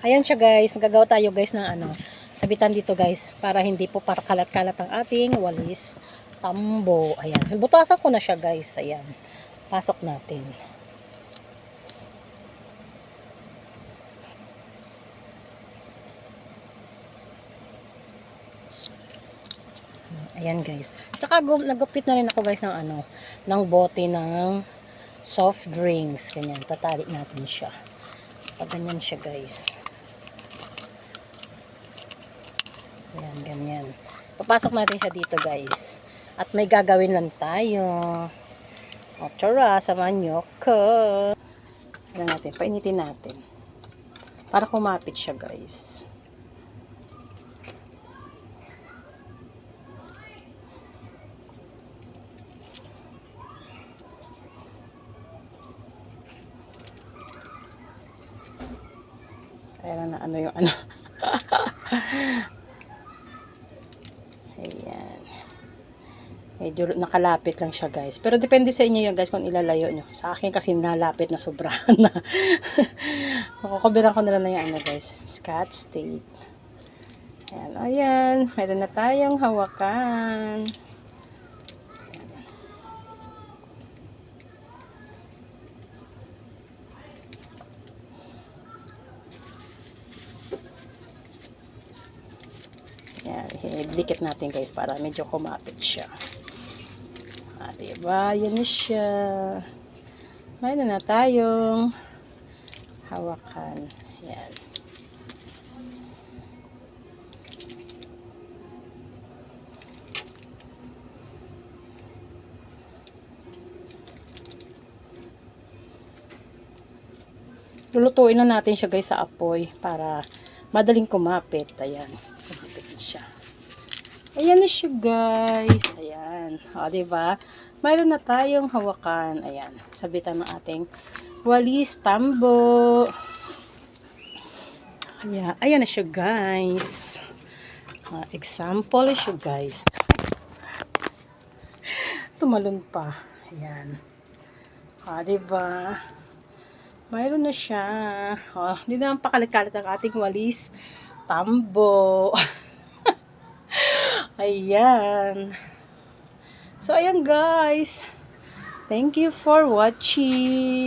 Ayan siya guys, magagawa tayo guys ng ano, sabitan dito guys, para hindi po para kalat-kalat ang ating walis tambo. Ayan, butasan ko na siya guys, ayan. Pasok natin. Ayan guys. Tsaka gu- nagupit na rin ako guys ng ano, ng bote ng soft drinks. Ganyan, tatali natin siya. Pag ganyan siya guys. Ayan, ganyan. Papasok natin siya dito guys. At may gagawin lang tayo. O, tara, samahan nyo ko. Ano natin, painitin natin. Para kumapit siya guys. Kaya na ano yung ano. Ayan. Medyo nakalapit lang siya guys. Pero depende sa inyo yan guys kung ilalayo nyo. Sa akin kasi nalapit na sobrahan na. Makukubiran ko na lang na yung ano guys. Scotch tape. Ayan. Ayan. Meron na tayong hawakan. Dikit natin guys para medyo kumapit siya. Ah, diba? Yan na siya. Mayroon na tayong hawakan. Yan. Lulutuin na natin siya guys sa apoy para madaling kumapit. Ayan. Ayan na siya guys. Ayan. O, diba? Mayroon na tayong hawakan. Ayan. Sabitan ng ating walis tambo. Ayan. Ayan na siya guys. Ah, example siya guys. Tumalon pa. Ayan. Ah, diba? Mayroon na siya. Oh, hindi naman pakalit-kalit ang ating walis. Tambo. ayan. So, ayan guys. Thank you for watching.